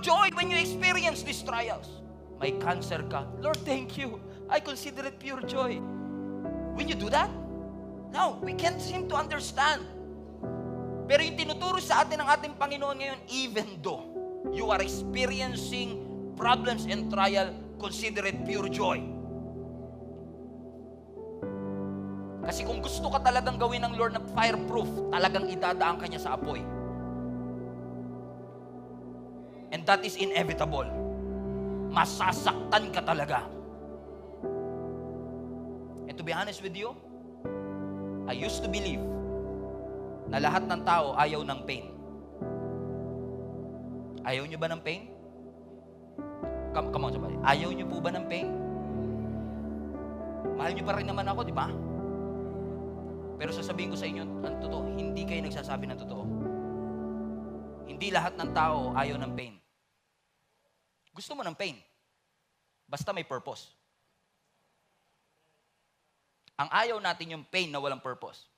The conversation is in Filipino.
joy when you experience these trials. May cancer ka. Lord, thank you. I consider it pure joy. When you do that, no, we can't seem to understand. Pero yung tinuturo sa atin ng ating Panginoon ngayon, even though you are experiencing problems and trial, consider it pure joy. Kasi kung gusto ka talagang gawin ng Lord na fireproof, talagang idadaan ka niya sa apoy. And that is inevitable. Masasaktan ka talaga. And to be honest with you, I used to believe na lahat ng tao ayaw ng pain. Ayaw niyo ba ng pain? Come, come on, somebody. Ayaw niyo po ba ng pain? Mahal niyo pa rin naman ako, di ba? Pero sasabihin ko sa inyo, ang totoo, hindi kayo nagsasabi ng totoo. Hindi lahat ng tao ayaw ng pain. Gusto mo ng pain. Basta may purpose. Ang ayaw natin yung pain na walang purpose.